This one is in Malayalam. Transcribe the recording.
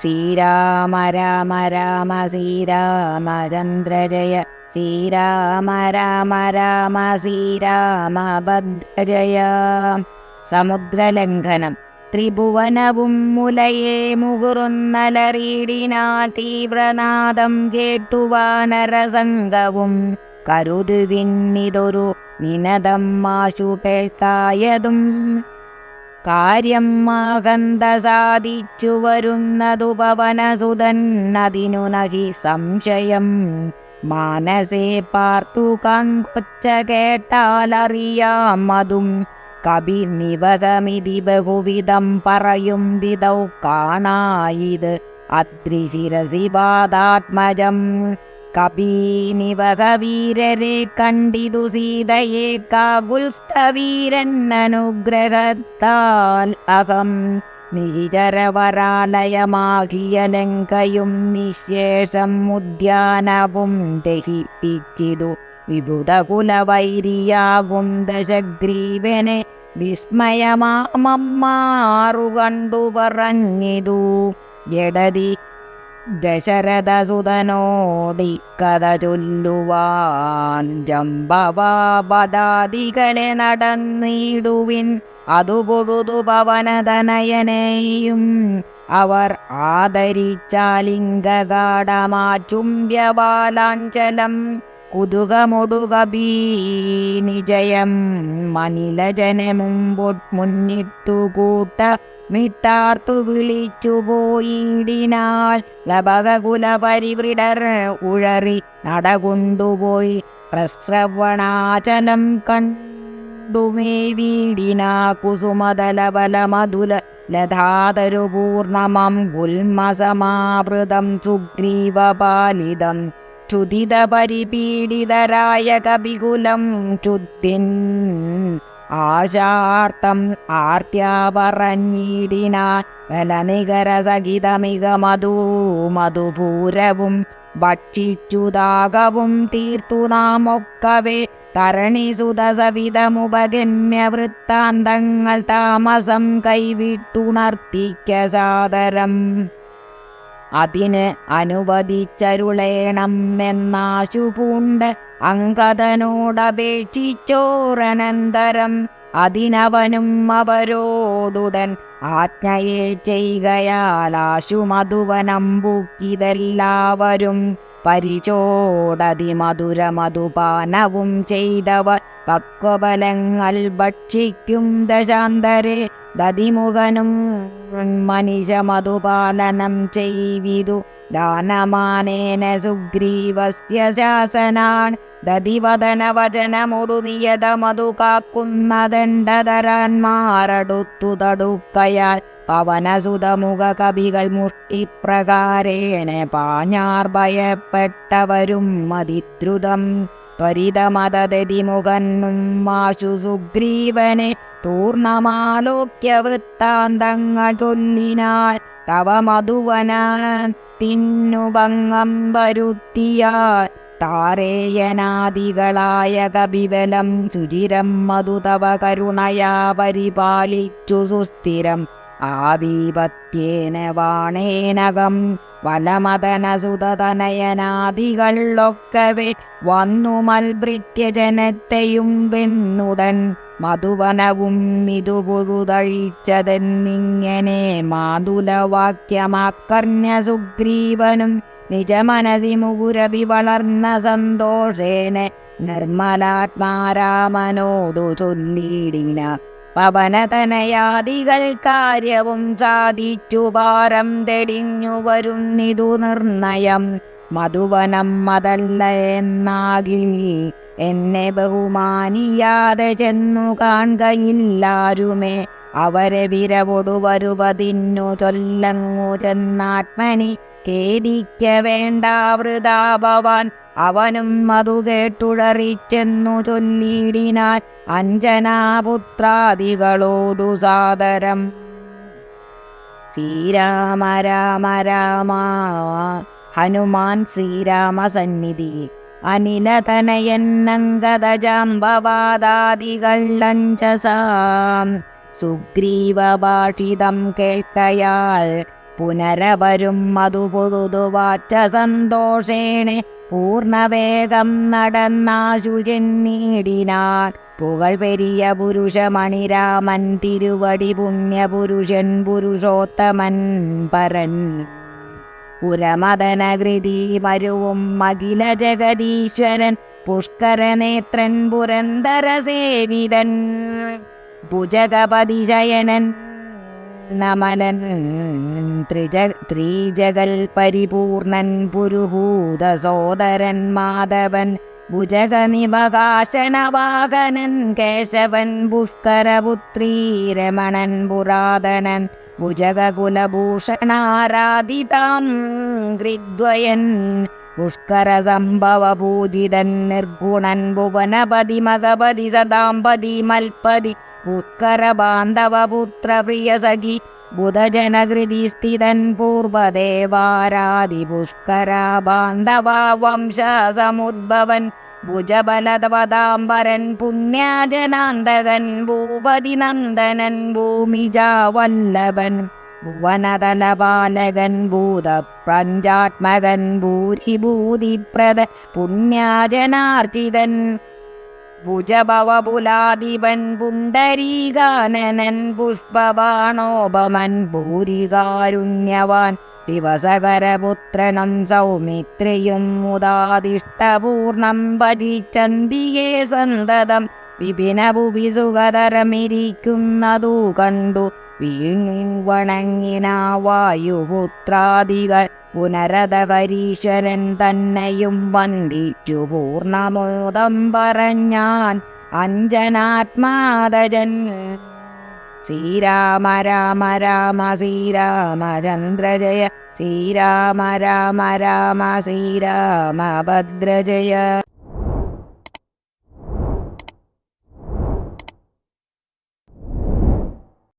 ശ്രീരാമ രാമ രാമ ശ്രീരാമചന്ദ്ര ജയ. ശ്രീരാമ രാമ രാമ ശ്രീരാമഭദ്ര ജയ. സമുദ്രലംഘനം. ത്രിഭുവനവും മുലയെ മുകുറുന്നലറിയിടിനാ തീവ്രനാദം കേട്ടുവാനരസംഗവും കരുതുവിന്നിതൊരു നിനദം മാശു കേൾക്കായതും കാര്യം മാകന്ത സാധിച്ചു വരുന്നതു പവനസുതൻ അതിനു നഹി സംശയം. മാനസേ പാർത്തു കാൺകൊച്ച കേട്ടാലറിയാം അതും കവി നിവകമിതി ബഹുവിധം പറയും വിധൗ കാണായിത്. അദ്രിശിരസി പാദാത്മജം. കപീനിവകവീരരെ കണ്ടിതു സീതയെ കാകുൽസ്ഥവീരന്നനുഗ്രഹത്താൽ അകം നിശിചരവരാലയമാകിയ ലങ്കയും നിശേഷം ഉദ്യാനവും ദഹിപ്പിച്ചിതു. വിഭുതകുലവൈരിയാകും ദശഗ്രീവനെ വിസ്മയമാമമ്മാറു കണ്ടു പറഞ്ഞിതു. ജഡതി ദശരഥസുതനോടി കഥ ചൊല്ലുവാൻ ജംബവാപദാദികളെ നടന്നിടുവിൻ. അതു പൊഴുതു പവനതനയനെയും അവർ ആദരിച്ചാലിംഗകാടമാചുംബ്യബാലാഞ്ചലം കുതുകമൊടുകബീ നിജയം മനിലജനെ മുമ്പോട്ട് മുന്നിട്ടു കൂട്ട മിട്ടാർത്തു വിളിച്ചു പോയിടിനാൽ ലഭകുല പരിവൃടർ ഉഴറി നടകൊണ്ടുപോയി പ്രസ്രവണാചലം കണ്ടുമേ വീടിനാ കുസുമതലബല മധുല ലതാതരുപൂർണമം ഗുൽമസമാവൃതം സുഗ്രീവപാലിതം ക്ഷുതിത പരിപീഡിതരായ കപികുലം ക്ഷുദ്ധിൻ ആശാർത്ഥം ആർത്തിയാ പറഞ്ഞിടിനാൻ ബലനികര സഹിതമിക മധു മധുപൂരവും ഭക്ഷിച്ചുതാകവും തീർത്തു നാമൊക്കവേ തരണിസുതസവിധമുപഗമ്യ വൃത്താന്തങ്ങൾ താമസം കൈവിട്ടുണർത്തിക്ക സാദരം അതിന് അനുവദിച്ചരുളേണം എന്നാശു പൂണ്ട് അങ്കദനോടപേക്ഷിച്ചോരനന്തരം അതിനവനും അവരോടുതൻ ആജ്ഞയെ ചെയ്കയാലാശു മധുവനമ്പൂക്കിതെല്ലാവരും പരിചോടതി മധുര മധുപാനവും ചെയ്തവർ പക്വബലങ്ങൾ ഭക്ഷിക്കും ദശാന്തരെ ദതിമുഖനും മനിഷ മധുപാലനം ചെയ്വിതു. ദാനമാനേന സുഗ്രീവസ്യ ശാസനാൻ ദതിവദന വചനമൊടു നിയത മധു കാക്കുന്നദണ്ഡധരാന്മാരടുത്തു തടുക്കയാൽ പവനസുതമുഖ കവികൾ മുഷ്ടിപ്രകാരേണ പാഞ്ഞാർ ഭയപ്പെട്ടവരും മതിദ്രുതം. ത്വരിതമതതിമുഖന്നും മാശു സുഗ്രീവനെ പൂർണമാലോക്യ വൃത്താന്തങ്ങൾ ചൊല്ലിനാൽ തവ മധുവന തിന്നുഭംഗം വരുത്തിയാൽ താരേയനാദികളായ കപിവലം സുചിരം മധു തവ കരുണയാ പരിപാലിച്ചു സുസ്ഥിരം. ആദീപത്യേന വാണേനകം വലമതനസുതനയനാദികളൊക്കവേ വന്നു മൽഭൃത്യ ജനത്തെയും വെന്നുടൻ മധുവനവും മിതുപുഴുതഴിച്ചതെന്നിങ്ങനെ മാതുലവാക്യമാക്കർണ്യ സുഗ്രീവനും നിജമനസി മുകുരവി വളർന്ന സന്തോഷേന നിർമ്മലാത്മാരാമനോടു ചൊല്ലിടിന പവനതനയാദികൾ കാര്യവും സാധിച്ചു ഭാരം തെളിഞ്ഞു വരുന്നിതു നിർണയം. മധുവനം മതല്ല എന്നാകിൽ എന്നെ ബഹുമാനിയാതെ ചെന്നു കാണുകയില്ലാരുമേ. അവരെ വിരവൊടു വരുവതിന്നു ചൊല്ലങ്ങു ചെന്നാത്മനി. കേടിക്ക വേണ്ട വൃതാ ഭവാൻ അവനും മതു കേട്ടുഴറിച്ചെന്നു ചൊല്ലിടിനാൻ അഞ്ജനാപുത്രാദികളോടു സാദരം. ശ്രീരാമ രാമ രാമ ഹനുമാൻ ശ്രീരാമ സന്നിധി അനിലതനയന്നങ്കതജാംബവാദാദികളഞ്ചസാം സുഗ്രീവഭാഷിതം കേട്ടയാൽ പുനരവരും മധു പൊഴുതുവാറ്റ സന്തോഷേണെ പൂർണവേഗം നടന്നാശു ചെന്നീടിനാൻ പുകൾ പെരിയ പുരുഷമണിരാമൻ തിരുവടി പുണ്യപുരുഷൻ പുരുഷോത്തമൻ പരൻ. പുരമതനകൃതി മരുവും അഖില ജഗദീശ്വരൻ പുഷ്കരനേത്രൻ പുരന്തര സേവിതൻ ഭുജഗപതിശയനൻ നമലൻ ത്രിജ ത്രീജഗൽ പരിപൂർണൻ പുരുഭൂത സോദരൻ മാധവൻ ഭുജഗനിവകാശനവാഹനൻ കേശവൻ പുഷ്കരപുത്രീ രമണൻ പുരാതനൻ ഭുജഗകുലഭൂഷണാരാധിതാം ഗൃദ്വയൻ പുഷ്കര സംഭവ നിർഗുണൻ ഭുവനപതി മതപതി സദാംപതി മൽപതി പുഷ്കര ബാന്ധവ പുത്ര പ്രിയ സഖി ബുധജനകൃതി സ്ഥിതൻ പൂർവദേവാരാധി പുഷ്കര ബാന്ധവ വംശ ഭുജബലതപദാംബരൻ പുണ്യാജനാന്തകൻ ഭൂപതി നന്ദനൻ ഭൂമിജാവല്ലഭൻ ഭുവനതലപാലകൻ ഭൂത പഞ്ചാത്മകൻ ഭൂരിഭൂതിപ്രദ പുണ്യാജനാർജിതൻ ഭുജഭവപുലാധിപൻ പുണ്ടരീകാനനൻ പുഷ്പബാണോപമൻ ഭൂരികാരുണ്യവാൻ ദിവസകരപുത്രനം സൗമിത്രിയും മുദാതിഷ്ടപൂർണം പരിചന്തിയേ സന്തതം വിപിനഭുവി സുഖതരമിരിക്കുന്നതു കണ്ടു. വീണും വണങ്ങിന വായുപുത്രാദികൾ പുനരതകരീശ്വരൻ തന്നെയും വന്ദിച്ചു. പൂർണമോദം പറഞ്ഞാൻ അഞ്ജനാത്മാതജൻ. ശ്രീരാമ രാമ രാമ ശ്രീരാമചന്ദ്ര ജയ ശ്രീരാമ രാമ രാമ ശ്രീരാമ ഭദ്രജയ.